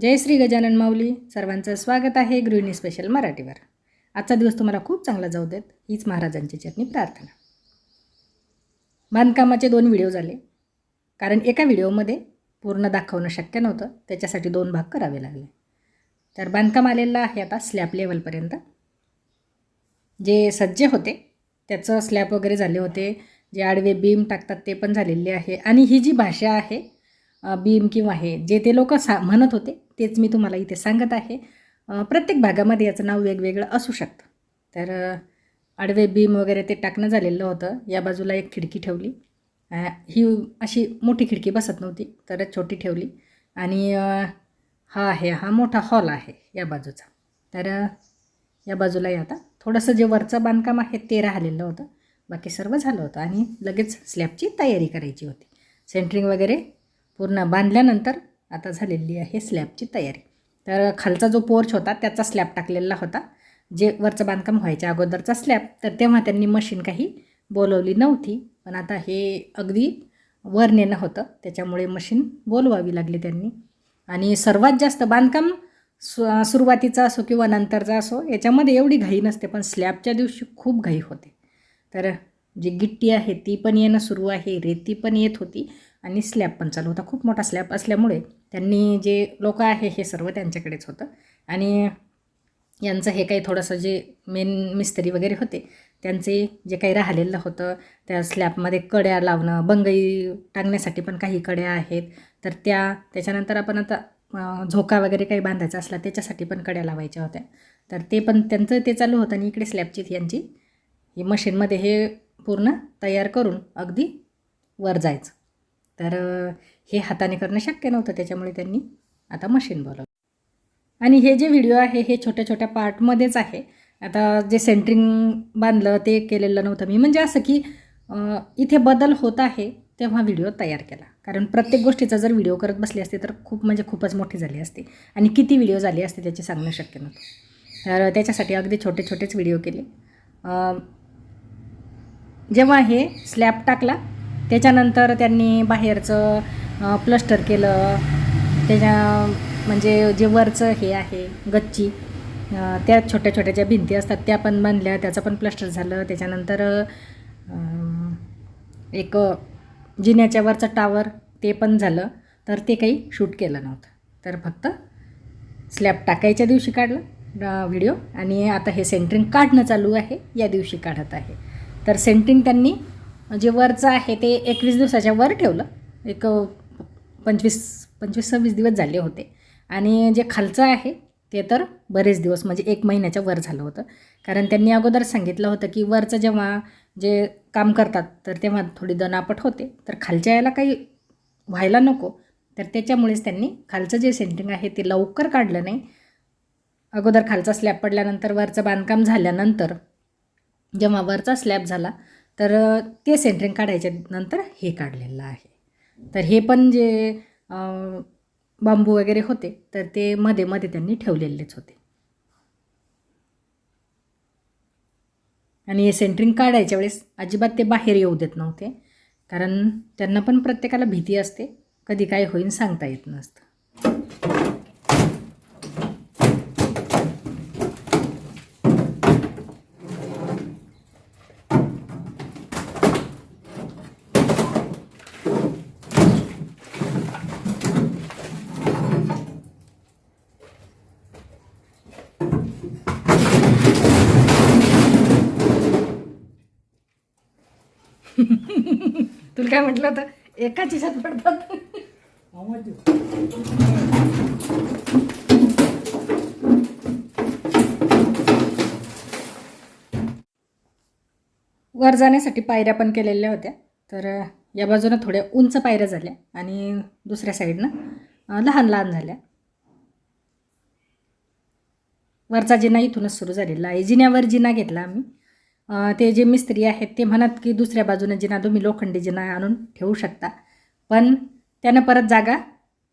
जय श्री गजानन माऊली. सर्वांचं स्वागत आहे गृहिणी स्पेशल मराठीवर. आजचा दिवस तुम्हाला खूप चांगला जाऊ देत हीच महाराजांची चटणी प्रार्थना. बांधकामाचे दोन व्हिडिओ झाले. कारण एका व्हिडिओमध्ये पूर्ण दाखवणं शक्य नव्हतं त्याच्यासाठी दोन भाग करावे लागले. तर बांधकाम आलेलं आहे आता स्लॅब लेवलपर्यंत जे सज्ज होते त्याचं स्लॅब वगैरे झाले होते. जे आडवे बीम टाकतात ते पण झालेले आहे. आणि ही जी भाषा आहे बीम किंवा हे जे ते लोक सा म्हणत होते तेच मी तुम्हाला इथे सांगत आहे. प्रत्येक भागामध्ये याचं नाव वेगवेगळं असू शकतं. तर आडवे बीम वगैरे ते टाकणं झालेलं होतं. या बाजूला एक खिडकी ठेवली. ही अशी मोठी खिडकी बसत नव्हती तर छोटी ठेवली. आणि हा आहे हा मोठा हॉल आहे या बाजूचा. तर या बाजूला आता थोडंसं जे वरचं बांधकाम आहे ते राहिलेलं होतं. बाकी सर्व झालं होतं आणि लगेच स्लॅबची तयारी करायची होती. सेंटरिंग वगैरे पूर्ण बांधल्यानंतर आता झालेली आहे स्लॅबची तयारी. तर खालचा जो पोर्च होता त्याचा स्लॅब टाकलेला होता. जे वरचं बांधकाम व्हायच्या अगोदरचा स्लॅब तर तेव्हा त्यांनी मशीन काही बोलवली नव्हती. पण आता हे अगदी वर नेणं होतं त्याच्यामुळे मशीन बोलवावी लागली त्यांनी. आणि सर्वात जास्त बांधकाम सु सुरुवातीचा असो किंवा नंतरचा असो याच्यामध्ये एवढी घाई नसते पण स्लॅबच्या दिवशी खूप घाई होते. तर जी गिट्टी आहे ती पण येणं सुरू आहे रेती पण येत होती आणि स्लॅब पण चालू होता. खूप मोठा स्लॅब असल्यामुळे त्यांनी जे लोक आहे हे सर्व त्यांच्याकडेच होतं. आणि यांचं हे काही थोडंसं जे मेन मिस्त्री वगैरे होते त्यांचे जे काही राहिलेलं होतं त्या स्लॅबमध्ये कड्या लावणं बंगई टांगण्यासाठी पण काही कड्या आहेत. तर त्या त्याच्यानंतर आपण आता झोका वगैरे काही बांधायचा असला त्याच्यासाठी पण कड्या लावायच्या होत्या. तर ते पण त्यांचं ते चालू होतं आणि इकडे स्लॅबची यांची ही मशीनमध्ये हे पूर्ण तयार करून अगदी वर जायचं. तर हे हाताने करणं शक्य नव्हतं त्याच्यामुळे त्यांनी आता मशीन बोलवलं आणि हे जे व्हिडिओ आहे हे छोट्या छोट्या पार्टमध्येच आहे. आता जे सेंटरिंग बांधलं ते केलेलं नव्हतं मी. म्हणजे असं की इथे बदल होत आहे तेव्हा व्हिडिओ तयार केला. कारण प्रत्येक गोष्टीचा जर व्हिडिओ करत बसली असते तर खूप म्हणजे खूपच मोठी झाली असते. आणि किती व्हिडिओ झाले असते त्याचे सांगणं शक्य नव्हतं. तर त्याच्यासाठी अगदी छोटे छोटेच व्हिडिओ केले. जेव्हा हे स्लॅब टाकला त्याच्यानंतर त्यांनी बाहेरचं प्लस्टर केलं. त्याच्या म्हणजे जे वरचं हे आहे गच्ची त्या छोट्या छोट्या ज्या भिंती असतात त्या पण बांधल्या त्याचं पण प्लस्टर झालं. त्याच्यानंतर एक जिन्याच्या वरचं टावर ते पण झालं. तर ते काही शूट केलं नव्हतं. तर फक्त स्लॅब टाकायच्या दिवशी काढलं व्हिडिओ. आणि आता हे सेंटरिंग काढणं चालू आहे. या दिवशी काढत आहे. तर सेंटरिंग त्यांनी जे वरचं आहे ते एकवीस दिवसाच्या वर ठेवलं. एक पंचवीस पंचवीस सव्वीस दिवस झाले होते. आणि जे खालचं आहे ते तर बरेच दिवस म्हणजे एक महिन्याच्या वर झालं होतं. कारण त्यांनी अगोदर सांगितलं होतं की वरचं जेव्हा जे काम करतात तर तेव्हा थोडी दनापट होते. तर खालच्या याला काही व्हायला नको. तर त्याच्यामुळेच त्यांनी खालचं जे सेंटिंग आहे ते लवकर काढलं नाही. अगोदर खालचा स्लॅब पडल्यानंतर वरचं बांधकाम झाल्यानंतर जेव्हा वरचा स्लॅब झाला तर ते सेंटरिंग काढायच्या नंतर हे काढलेलं आहे. तर हे पण जे बांबू वगैरे होते तर ते मध्ये मध्ये त्यांनी ठेवलेलेच होते. आणि हे सेंटरिंग काढायच्या वेळेस अजिबात ते बाहेर येऊ देत नव्हते. कारण त्यांना पण प्रत्येकाला भीती असते. कधी काय होईन सांगता येत नसतं तुला काय म्हटलं होतं? एकाच हिशात पडतात. वर जाण्यासाठी पायऱ्या पण केलेल्या होत्या. तर या बाजूनं थोड्या उंच पायऱ्या झाल्या आणि दुसऱ्या साईडनं लहान लहान झाल्या. वरचा जिना इथूनच सुरू झालेला आहे. जिन्यावर जिना घेतला आम्ही. ते जे मिस्त्री आहेत ते म्हणत की दुसऱ्या बाजूने जिना तुम्ही लोखंडी जिना आणून ठेवू शकता. पण त्यानं परत जागा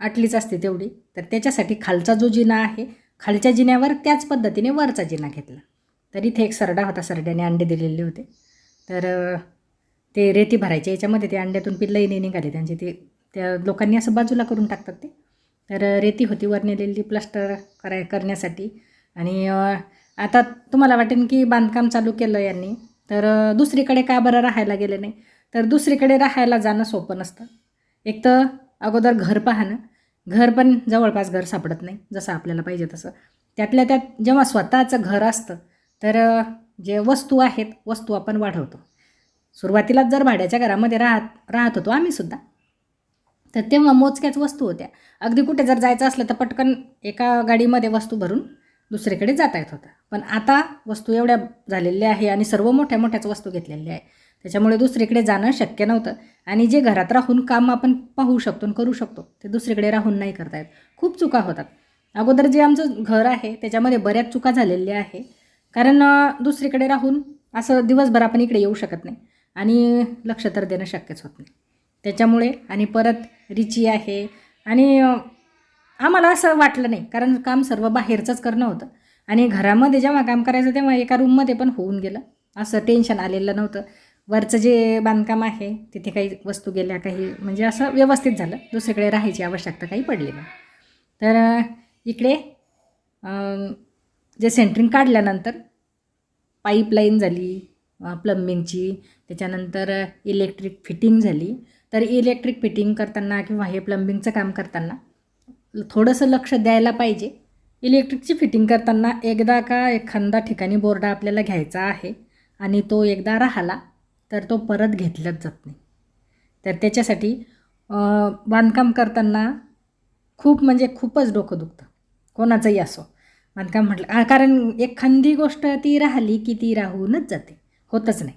आटलीच असते तेवढी. तर त्याच्यासाठी खालचा जो जिना आहे खालच्या जिन्यावर त्याच पद्धतीने वरचा जिना घेतला. तर इथे एक सरडा होता सरड्याने अंडे दिलेले होते. तर ते रेती भरायचे याच्यामध्ये ते अंड्यातून पिल्लही निघाले. त्यांचे ते त्या लोकांनी असं बाजूला करून टाकतात ते. तर रेती होती वर नेलेली प्लास्टर कराय करण्यासाठी. आणि आता तुम्हाला वाटेल की बांधकाम चालू केलं यांनी. तर दुसरीकडे का बरं राहायला गेले नाही? तर दुसरीकडे राहायला जाणं सोपं नसतं. एक तर अगोदर घर पाहणं. घर पण जवळपास घर सापडत नाही जसं आपल्याला पाहिजे तसं. त्यातल्या त्यात जेव्हा स्वतःचं घर असतं तर जे वस्तू आहेत वस्तू आपण वाढवतो. सुरुवातीलाच जर भाड्याच्या घरामध्ये राहत राहत होतो आम्हीसुद्धा तर तेव्हा मोजक्याच वस्तू होत्या. अगदी कुठे जर जायचं असलं तर पटकन एका गाडीमध्ये वस्तू भरून दुसरीकडे जाता येत होतं. पण आता वस्तू एवढ्या झालेल्या आहे आणि सर्व मोठ्या मोठ्याच वस्तू घेतलेल्या आहे. त्याच्यामुळे दुसरीकडे जाणं शक्य नव्हतं. आणि जे घरात राहून काम आपण पाहू शकतो आणि करू शकतो ते दुसरीकडे राहून नाही करता येत. खूप चुका होतात. अगोदर जे आमचं घर आहे त्याच्यामध्ये बऱ्याच चुका झालेल्या आहे. कारण दुसरीकडे राहून असं दिवसभर आपण इकडे येऊ शकत नाही. आणि लक्ष तर देणं शक्यच होत नाही. त्याच्यामुळे आणि परत रिची आहे. आणि हा आम्हाला असं वाटलं नाही. कारण काम सर्व बाहेरचंच करणं होतं. आणि घरामध्ये जेव्हा काम करायचं तेव्हा एका रूममध्ये पण होऊन गेलं. असं टेन्शन आलेलं नव्हतं. वरचं जे बांधकाम आहे तिथे काही वस्तू गेल्या काही म्हणजे असं व्यवस्थित झालं. दुसरीकडे राहायची आवश्यकता काही पडली नाही. तर इकडे जे सेंटरिंग काढल्यानंतर पाईपलाईन झाली प्लंबिंगची त्याच्यानंतर इलेक्ट्रिक फिटिंग झाली. तर इलेक्ट्रिक फिटिंग करताना किंवा हे प्लंबिंगचं काम करताना थोडंसं लक्ष द्यायला पाहिजे. इलेक्ट्रिकची फिटिंग करताना एकदा का एखादा ठिकाणी बोर्डा आपल्याला घ्यायचा आहे आणि तो एकदा राहिला तर तो परत घेतलाच जात नाही. तर त्याच्यासाठी बांधकाम करताना खूप म्हणजे खूपच डोकं दुखतं. कोणाचंही असो. बांधकाम म्हटलं कारण एखादी गोष्ट ती राहिली की ती राहूनच जाते होतच नाही.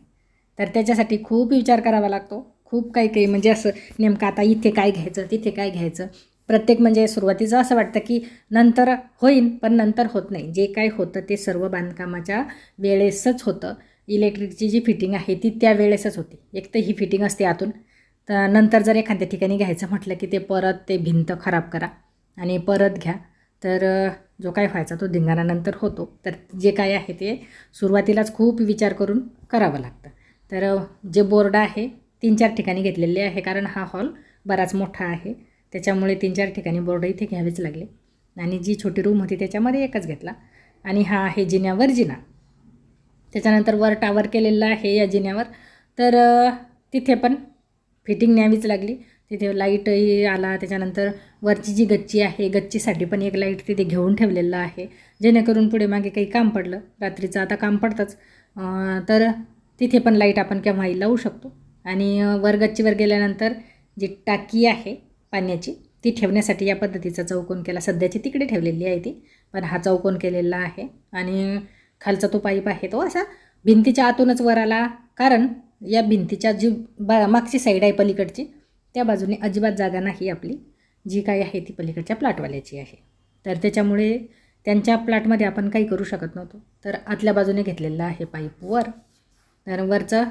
तर त्याच्यासाठी खूप विचार करावा लागतो. खूप काही काही म्हणजे असं नेमकं आता इथे काय घ्यायचं तिथे काय घ्यायचं प्रत्येक म्हणजे सुरुवातीचं असं वाटतं की नंतर होईन पण नंतर होत नाही. जे काय होतं ते सर्व बांधकामाच्या वेळेसच होतं. इलेक्ट्रिकची जी फिटिंग आहे ती त्या वेळेसच होती. एक तर ही फिटिंग असते आतून. तर नंतर जर एखाद्या ठिकाणी घ्यायचं म्हटलं की ते परत ते भिंत खराब करा आणि परत घ्या. तर जो काय व्हायचा तो धिंगाणानंतर होतो. तर जे काय आहे ते सुरुवातीलाच खूप विचार करून करावं लागतं. तर जे बोर्ड आहे तीन चार ठिकाणी घेतलेले आहे कारण हा हॉल बराच मोठा आहे. त्याच्यामुळे तीन चार ठिकाणी बोर्ड इथे घ्यावेच लागले. आणि जी छोटी रूम होती त्याच्यामध्ये एकच घेतला. आणि हा आहे जिन्यावर जिना. त्याच्यानंतर वर टावर केलेला आहे या जिन्यावर. तर तिथे पण फिटिंग न्यावीच लागली. तिथे लाईटही आला. त्याच्यानंतर वरची जी गच्ची आहे गच्चीसाठी पण एक लाइट तिथे घेऊन ठेवलेलं आहे. जेणेकरून पुढे मागे काही काम पडलं. रात्रीचं आता काम पडतंच. तर तिथे पण लाइट आपण केव्हाही लावू शकतो. आणि वर गच्चीवर गेल्यानंतर जी टाकी आहे पाण्याची. ती ठेवण्यासाठी या पद्धतीचा चौकोन केला. सध्याची तिकडे ठेवलेली आहे ती पण हा चौकोन केलेला आहे. आणि खालचा तो पाईप आहे तो असा भिंतीच्या आतूनच वर आला. कारण या भिंतीच्या जी बा मागची साईड आहे पलीकडची त्या बाजूने अजिबात जागा नाही आपली. जी काही आहे ती पलीकडच्या प्लॉटवाल्याची आहे. तर त्याच्यामुळे त्यांच्या प्लॉटमध्ये आपण काही करू शकत नव्हतो. तर आतल्या बाजूने घेतलेलं आहे पाईप वर. तर वरचं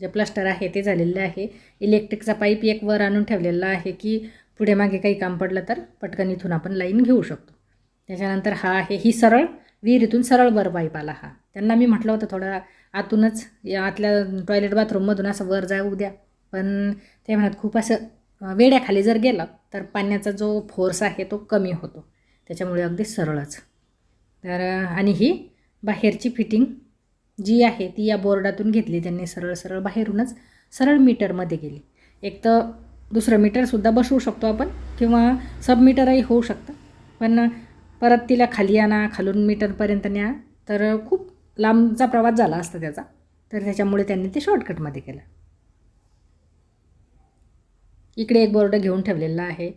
जे प्लास्टर आहे ते झालेलं आहे. इलेक्ट्रिकचा पाईप एक वर आणून ठेवलेला आहे की पुढे मागे काही काम पडलं तर पटकन इथून आपण लाईन घेऊ शकतो. त्याच्यानंतर हा आहे ही सरळ विहिरीतून सरळ वर पाईप आला हा. त्यांना मी म्हटलं होतं थोडं आतूनच या आतल्या टॉयलेट बाथरूममधून असं वर जाऊ द्या. पण ते म्हणत खूप असं वेड्याखाली जर गेलं तर पाण्याचा जो फोर्स आहे तो कमी होतो. त्याच्यामुळे अगदी सरळच. तर आणि ही बाहेरची फिटिंग जी आहे ती या बोर्डातून घेतली त्यांनी सरळ सरळ बाहेरूनच सरळ मीटरमध्ये गेली. एक तर दुसरं मीटरसुद्धा बसवू शकतो आपण किंवा सब मीटरही होऊ शकतं. पण परत तिला खाली आणा खालून मीटरपर्यंत न्या. तर खूप लांबचा प्रवास झाला असता त्याचा. तर त्याच्यामुळे त्यांनी ते शॉर्टकटमध्ये केलं. इकडे एक बोर्ड घेऊन ठेवलेला आहे.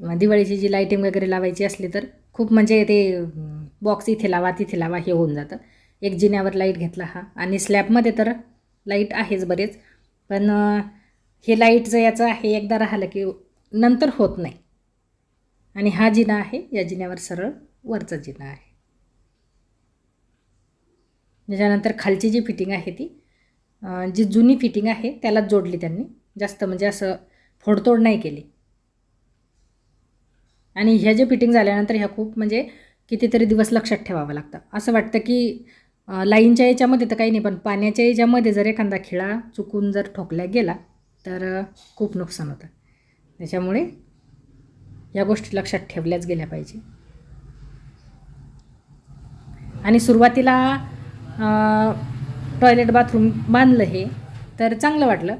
दिवाळीची जी लाईटिंग वगैरे लावायची असली तर खूप म्हणजे ते बॉक्स इथे लावा तिथे लावा हे होऊन जातं. एक जिन्यावर लाइट घेतला हा. आणि स्लॅबमध्ये तर लाइट आहेच बरेच. पण हे हे लाईटचं याचं आहे एकदा राहिलं की नंतर होत नाही. आणि हा जिना आहे या जिन्यावर सरळ वरचा जिना आहे. त्याच्यानंतर खालची जी फिटिंग आहे ती जी जुनी फिटिंग आहे त्यालाच जोडली त्यांनी. जास्त म्हणजे असं फोडतोड नाही केली. आणि ह्या जे फिटिंग झाल्यानंतर ह्या खूप म्हणजे कितीतरी दिवस लक्षात ठेवावं लागतं. असं वाटतं की लाईनच्या याच्यामध्ये तर काही नाही पण पाण्याच्या याच्यामध्ये जर एखादा खिळा चुकून जर ठोकल्या गेला तर खूप नुकसान होतं. त्याच्यामुळे या गोष्टी लक्षात ठेवल्याच गेल्या पाहिजे. आणि सुरुवातीला टॉयलेट बाथरूम बांधलं हे तर चांगलं वाटलं.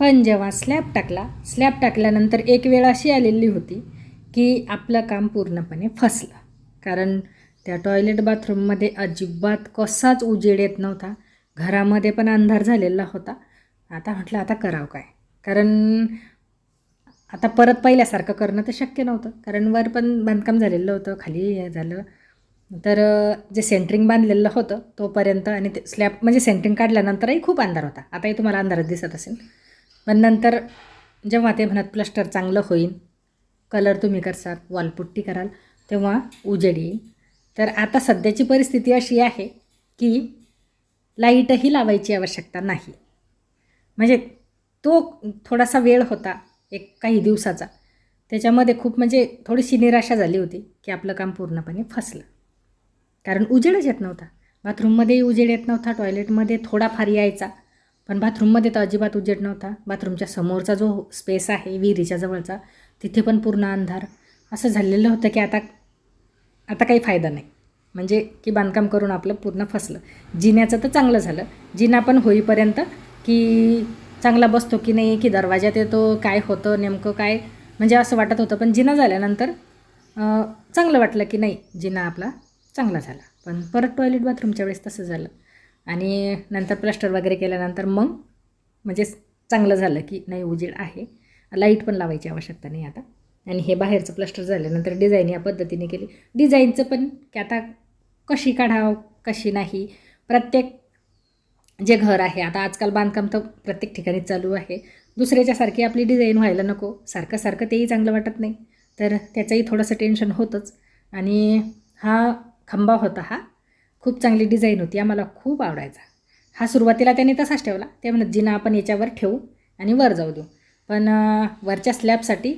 पण जेव्हा स्लॅब टाकला स्लॅब टाकल्यानंतर एक वेळ अशी आलेली होती की आपलं काम पूर्णपणे फसलं. कारण त्या टॉयलेट बाथरूममध्ये अजिबात कसाच उजेड येत नव्हता. घरामध्ये पण अंधार झालेला होता. आता म्हटलं आता करावं काय? कारण आता परत पहिल्यासारखं करणं तर शक्य नव्हतं. कारण वर पण बांधकाम झालेलं होतं खाली हे झालं. तर जे सेंटरिंग बांधलेलं होतं तोपर्यंत आणि ते स्लॅब म्हणजे सेंटरिंग काढल्यानंतरही खूप अंधार होता. आताही तुम्हाला अंधारात दिसत असेल. पण नंतर जेव्हा ते म्हणत प्लस्टर चांगलं होईल कलर तुम्ही करसाल वॉलपुट्टी कराल तेव्हा उजेड येईल. तर आता सध्याची परिस्थिती अशी आहे की लाईटही लावायची आवश्यकता नाही. म्हणजे तो थोडासा वेळ होता एक काही दिवसाचा. त्याच्यामध्ये खूप म्हणजे थोडीशी निराशा झाली होती की आपलं काम पूर्णपणे फसलं. कारण उजेडच येत नव्हता. बाथरूममध्येही उजेड येत नव्हता टॉयलेटमध्ये थोडाफार यायचा. पण बाथरूममध्ये तर अजिबात उजेड नव्हता. बाथरूमच्या समोरचा जो स्पेस आहे विहिरीच्या जवळचा तिथे पण पूर्ण अंधार. असं झालेलं होतं की आता आता काही फायदा नाही. म्हणजे की बांधकाम करून आपलं पूर्ण फसलं. जिन्याचं तर चांगलं झालं. जिना पण होईपर्यंत की चांगला बसतो की नाही की दरवाजात येतो काय होतं नेमकं काय? म्हणजे असं वाटत होतं. पण जिना झाल्यानंतर चांगलं वाटलं की नाही जिना आपला चांगला झाला. पण परत टॉयलेट बाथरूमच्या वेळेस तसं झालं. आणि नंतर प्लास्टर वगैरे केल्यानंतर मग म्हणजे चांगलं झालं की नाही उजेड आहे. लाइट पण लावायची आवश्यकता नाही आता. आणि हे बाहेरचं प्लास्टर झाल्यानंतर डिझाईन या पद्धतीने केली. डिझाईनचं पण की आता कशी काढावं कशी नाही? प्रत्येक जे घर आहे आता आजकाल बांधकाम तर प्रत्येक ठिकाणी चालू आहे. दुसऱ्याच्यासारखी आपली डिझाईन व्हायला नको. सारखं सारखं तेही चांगलं वाटत नाही. तर त्याचंही थोडंसं टेन्शन होतंच. आणि हा खंबा होता हा. खूप चांगली डिझाईन होती. आम्हाला खूप आवडायचा. हा सुरुवातीला त्याने तसाच ठेवला. ते म्हणत जिना आपण याच्यावर ठेवू आणि वर जाऊ देऊ. पण वरच्या स्लॅबसाठी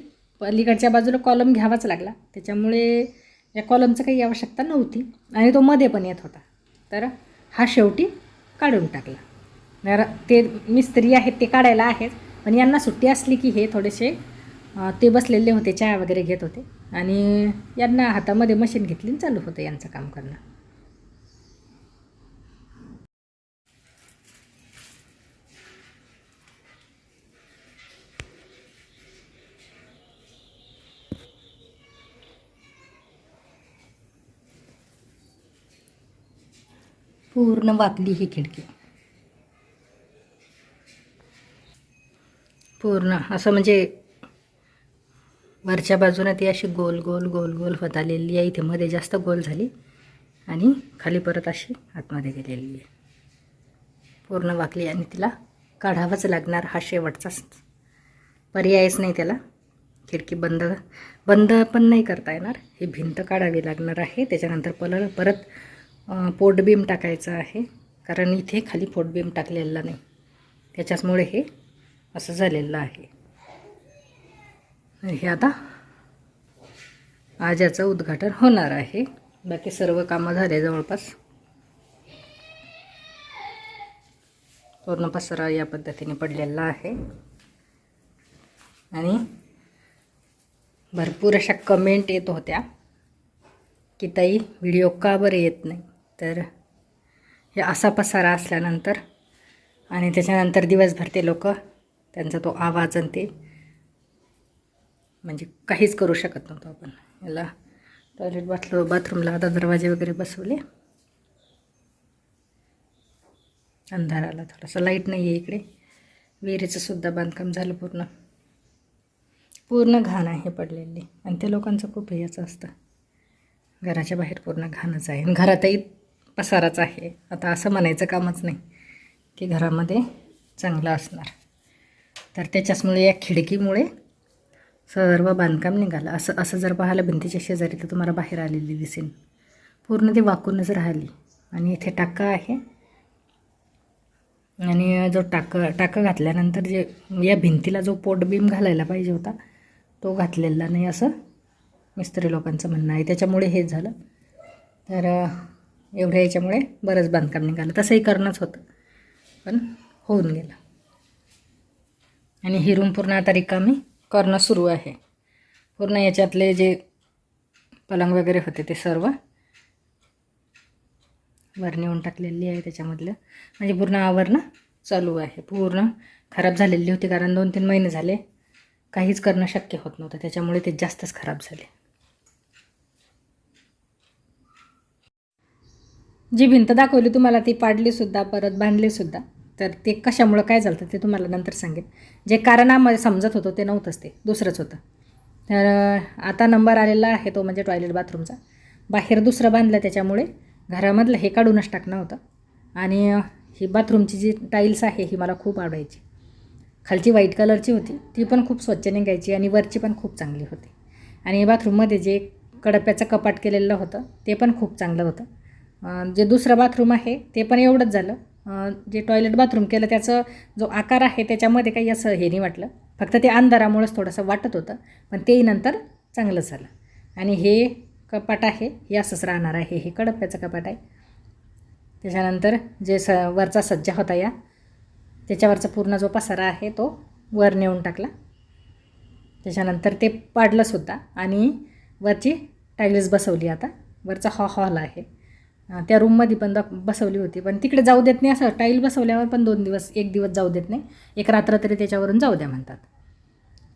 अलीकडच्या बाजूला कॉलम घ्यावाच लागला. त्याच्यामुळे या कॉलमचं काही आवश्यकता नव्हती. आणि तो मध्ये पण येत होता. तर हा शेवटी काढून टाकला. तर ते मिस्त्री आहेत ते काढायला आहेत. पण यांना सुट्टी असली की हे थोडेसे ते बसलेले होते चहा वगैरे घेत होते. आणि यांना हातामध्ये मशीन घेतली आणि चालू होतं यांचं काम करणं. पूर्ण वाकली ही खिडकी. पूर्ण असं म्हणजे वरच्या बाजूनं ती अशी गोल गोल गोल गोल होत आलेली आहे. इथे मध्ये जास्त गोल झाली आणि खाली परत अशी आतमध्ये गेलेली आहे. पूर्ण वाकली आणि तिला काढावंच लागणार हा शेवटचाच पर्यायच नाही त्याला. खिडकी बंद बंद पण नाही करता येणार. ही भिंत काढावी लागणार आहे. त्याच्यानंतर पल परत पोटबीम टाकायचं आहे. कारण इथे खाली पोटबीम टाकलेला नाही. त्याच्याचमुळे हे असं झालेलं आहे. हे आता आज याचं उद्घाटन होणार आहे. बाकी सर्व कामं झाले जवळपास. पूर्ण पसरा या पद्धतीने पडलेला आहे. आणि भरपूर अशा कमेंट येत होत्या की ताई व्हिडिओ का बरं येत नाही? तर हे असा पसारा असल्यानंतर आणि त्याच्यानंतर दिवसभर ते लोक त्यांचा तो आवाज आणि ते म्हणजे काहीच करू शकत नव्हतो आपण. याला टॉयलेट बाथलो बाथरूमला आता दरवाजे वगैरे बसवले. अंधार आला थोडासा लाइट नाही आहे इकडे. विहिरीचं सुद्धा बांधकाम झालं पूर्ण. पूर्ण घाण आहे पडलेली. आणि त्या लोकांचं खूप याचं असतं. घराच्या बाहेर पूर्ण घाणच आहे. आणि घरातही पसाराच आहे. आता असं म्हणायचं कामच नाही की घरामध्ये चांगलं असणार. तर त्याच्याचमुळे या खिडकीमुळे सर्व बांधकाम निघालं. असं असं जर पाहायला भिंतीच्या शेजारी तर तुम्हाला बाहेर आलेली दिसेल. पूर्ण ती वाकूनच राहिली. आणि इथे टाका आहे. आणि जो टाकं टाकं घातल्यानंतर जे या भिंतीला जो पोटबीम घालायला पाहिजे होता तो घातलेला नाही असं मिस्त्री लोकांचं म्हणणं आहे. त्याच्यामुळे हेच झालं. तर एवढ्या याच्यामुळे बरंच बांधकाम निघालं. तसंही करणंच होतं. पण होऊन गेलं. आणि ही रूम पूर्ण आता रिकामी करणं सुरू आहे. पूर्ण याच्यातले जे पलंग वगैरे होते ते सर्व वर नेऊन टाकलेली आहे त्याच्यामधलं. म्हणजे पूर्ण आवरणं चालू आहे. पूर्ण खराब झालेली होती कारण दोन तीन महिने झाले. काहीच करणं शक्य होत नव्हतं. त्याच्यामुळे ते जास्तच खराब झाले. जी भिंत दाखवली तुम्हाला ती पाडलीसुद्धा परत बांधलीसुद्धा तर ते कशामुळं काय झालं ते तुम्हाला नंतर सांगेन. जे कारण समजत होतं ते नव्हतंच ते दुसरंच होतं. तर आता नंबर आलेला आहे तो म्हणजे टॉयलेट बाथरूमचा बाहेर दुसरं बांधलं त्याच्यामुळे घरामधलं हे काढूनच टाकणं होतं. आणि ही बाथरूमची जी टाईल्स आहे ही मला खूप आवडायची. खालची व्हाईट कलरची होती ती पण खूप स्वच्छ निघायची आणि वरची पण खूप चांगली होती. आणि बाथरूममध्ये जे कडप्याचं कपाट केलेलं होतं ते पण खूप चांगलं होतं. जे दुसरं बाथरूम आहे ते पण एवढंच झालं. जे टॉयलेट बाथरूम केलं त्याचं जो आकार आहे त्याच्यामध्ये काही असं हे नाही वाटलं. फक्त ते अंधारामुळंच थोडंसं वाटत होतं पण तेही नंतर चांगलं झालं. आणि हे कपाट आहे हे असंच राहणार आहे हे कडप्याचं कपाट आहे. त्याच्यानंतर जे स वरचा सज्जा होता या त्याच्यावरचा पूर्ण जो पसारा आहे तो वर नेऊन टाकला. त्याच्यानंतर ते पाडलंसुद्धा आणि वरची टाईल्स बसवली आता. वरचा हॉ हॉल आहे. त्या रूममध्ये पण द- बसवली होती. पण तिकडे जाऊ देत नाही असं. टाईल बसवल्यावर पण दोन दिवस एक दिवस जाऊ देत नाही. एक रात्र तरी त्याच्यावरून जाऊ द्या म्हणतात.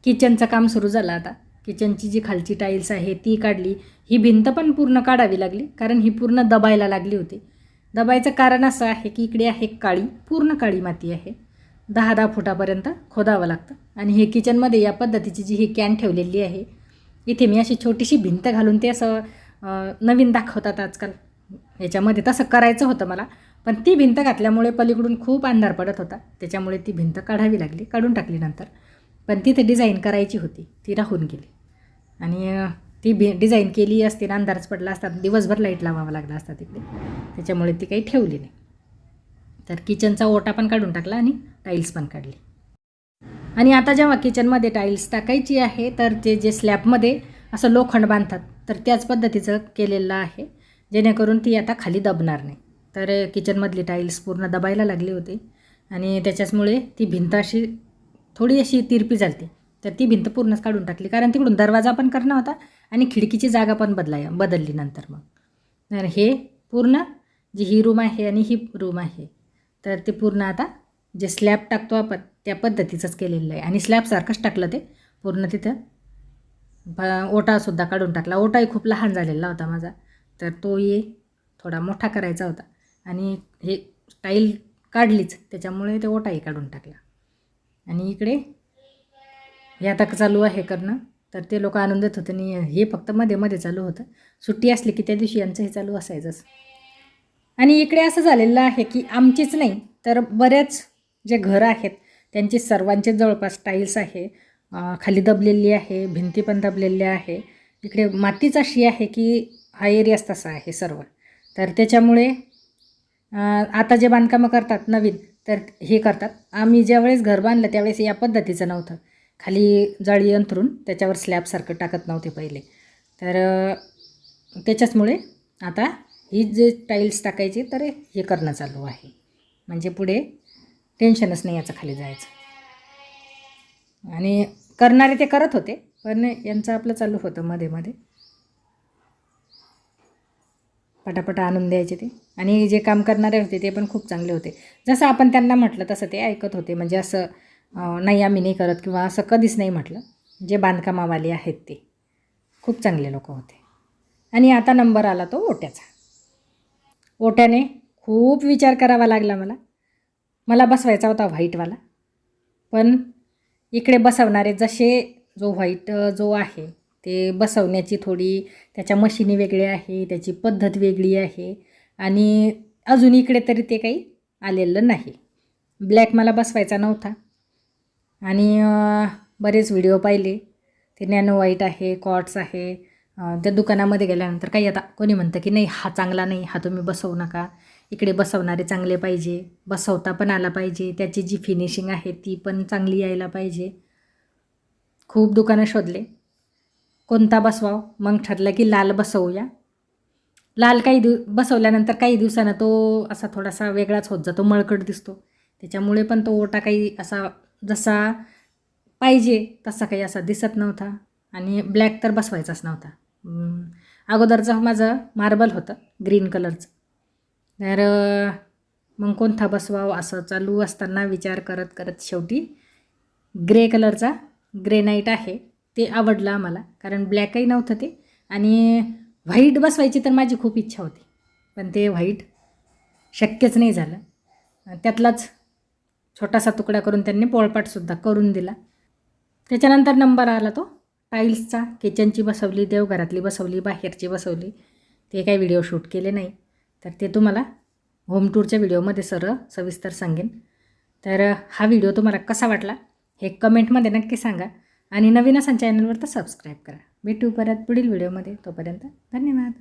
किचनचं काम सुरू झालं आता. किचनची जी खालची टाईल्स आहे ती काढली. ही भिंत पण पूर्ण काढावी लागली. कारण ही पूर्ण दबायला लागली होती. दबायचं कारण असं आहे की इकडे आहे काळी पूर्ण काळी माती आहे. दहा दहा फुटापर्यंत खोदावं लागतं. आणि हे किचनमध्ये या पद्धतीची जी ही कॅन ठेवलेली आहे इथे मी अशी छोटीशी भिंत घालून ते असं नवीन दाखवतात आजकाल. याच्यामध्ये तसं करायचं होतं मला पण ती भिंत घातल्यामुळे पलीकडून खूप अंधार पडत होता. त्याच्यामुळे ती भिंत काढावी लागली काढून टाकली नंतर. पण तिथे डिझाईन करायची होती ती राहून गेली. आणि ती भि डिझाईन केली असती आणि अंधारच पडला असता दिवसभर लाइट लावावा लागला असता तिकडे. त्याच्यामुळे ती काही ठेवली नाही. तर किचनचा ओटा पण काढून टाकला आणि टाईल्स पण काढली. आणि आता जेव्हा किचनमध्ये टाईल्स टाकायची आहे तर ते जे स्लॅबमध्ये असं लोखंड बांधतात तर त्याच पद्धतीचं केलेलं आहे. जेणेकरून ती आता खाली दबणार नाही. तर किचनमधली टाईल्स पूर्ण दबायला लागली होती. आणि त्याच्याचमुळे ती भिंत अशी थोडी अशी तिरपी झाली तर ती भिंत पूर्णच काढून टाकली. कारण तिकडून दरवाजा पण करणं होता आणि खिडकीची जागा पण बदलाय बदलली नंतर मग. तर हे पूर्ण जी ही रूम आहे आणि ही रूम आहे. तर ते पूर्ण आता जे स्लॅब टाकतो आपण त्या पद्धतीचंच केलेलं आहे. आणि स्लॅबसारखंच टाकलं ते. पूर्ण तिथं ओटासुद्धा काढून टाकला. ओटाही खूप लहान झालेला होता माझा. तर तोही थोडा मोठा करायचा होता. आणि हे टाईल काढलीच त्याच्यामुळे ते ओटाही काढून टाकला. आणि इकडे हे आता चालू आहे करणं. तर ते लोक आनंद होते आणि हे फक्त मध्ये मध्ये चालू होतं. सुट्टी असली की त्या दिवशी यांचं हे चालू असायचंच. आणि इकडे असं झालेलं आहे की आमचीच नाही तर बरेच जे घरं आहेत त्यांचे सर्वांचे जवळपास टाईल्स आहे खाली दबलेली आहे भिंती पण दबलेली आहे. इकडे मातीच अशी आहे की हा एरियाच तसा आहे सर्व. तर त्याच्यामुळे आता जे बांधकामं करतात नवीन तर हे करतात. आम्ही ज्यावेळेस घर बांधलं त्यावेळेस या पद्धतीचं नव्हतं. खाली जाळी अंथरून त्याच्यावर स्लॅबसारखं टाकत नव्हते पहिले. तर त्याच्याचमुळे आता ही जे टाईल्स टाकायची तर हे करणं चालू आहे. म्हणजे पुढे टेन्शनच नाही याचं खाली जायचं. आणि करणारे ते करत होते पण यांचं आपलं चालू होतं मध्ये मध्ये. पटापटा आणून द्यायचे ते. आणि जे काम करणारे होते ते पण खूप चांगले होते. जसं आपण त्यांना म्हटलं तसं ते ऐकत होते. म्हणजे असं नाही आम्ही नाही करत किंवा असं कधीच नाही म्हटलं. जे बांधकामावाले आहेत ते. खूप चांगले लोक होते. आणि आता नंबर आला तो ओट्याचा. ओट्याने खूप विचार करावा लागला मला. मला बसवायचा होता व्हाईटवाला. पण इकडे बसवणारे जसे जो व्हाईट जो आहे ते बसवण्याची थोडी त्याच्या मशिनी वेगळी आहे त्याची पद्धत वेगळी आहे आणि अजून इकडे तरी ते काही आलेलं नाही. ब्लॅक मला बसवायचा नव्हता. आणि बरेच व्हिडिओ पाहिले. ते नॅनो व्हाईट आहे कॉट्स आहे. त्या दुकानामध्ये गेल्यानंतर काही आता कोणी म्हणतं की नाही हा चांगला नाही हा तुम्ही बसवू नका. इकडे बसवणारे चांगले पाहिजे. बसवता पण आला पाहिजे. त्याची जी फिनिशिंग आहे ती पण चांगली यायला पाहिजे. खूप दुकानं शोधले. कोणता बसवाव? मग ठरलं की लाल बसवूया. लाल काही दिव बसवल्यानंतर काही दिवसानं तो असा थोडासा वेगळाच होत जातो मळकट दिसतो. त्याच्यामुळे पण तो ओटा काही असा जसा पाहिजे तसा काही असा दिसत नव्हता आणि ब्लॅक तर बसवायचाच नव्हता. अगोदरचं माझं मार्बल होतं ग्रीन कलरचं. तर मग कोणता बसवावं असं चालू असताना विचार करत करत शेवटी ग्रे कलरचा ग्रेनाईट आहे. ते आवडलं आम्हाला. कारण ब्लॅकही नव्हतं ते. आणि व्हाईट बसवायची तर माझी खूप इच्छा होती. पण ते व्हाईट शक्यच नाही झालं. त्यातलाच छोटासा तुकडा करून त्यांनी पोळपाटसुद्धा करून दिला. त्याच्यानंतर नंबर आला तो. टाईल्सचा किचनची बसवली देवघरातली बसवली बाहेरची बसवली. ते काही व्हिडिओ शूट केले नाही. तर ते तुम्हाला होम टूरच्या व्हिडिओमध्ये सरळ सविस्तर सांगेन. तर हा व्हिडिओ तुम्हाला कसा वाटला हे कमेंटमध्ये नक्की सांगा. आणि नवीन असा चॅनलवर तर सबस्क्राईब करा. भेटू परत पुढील व्हिडिओमध्ये तोपर्यंत धन्यवाद.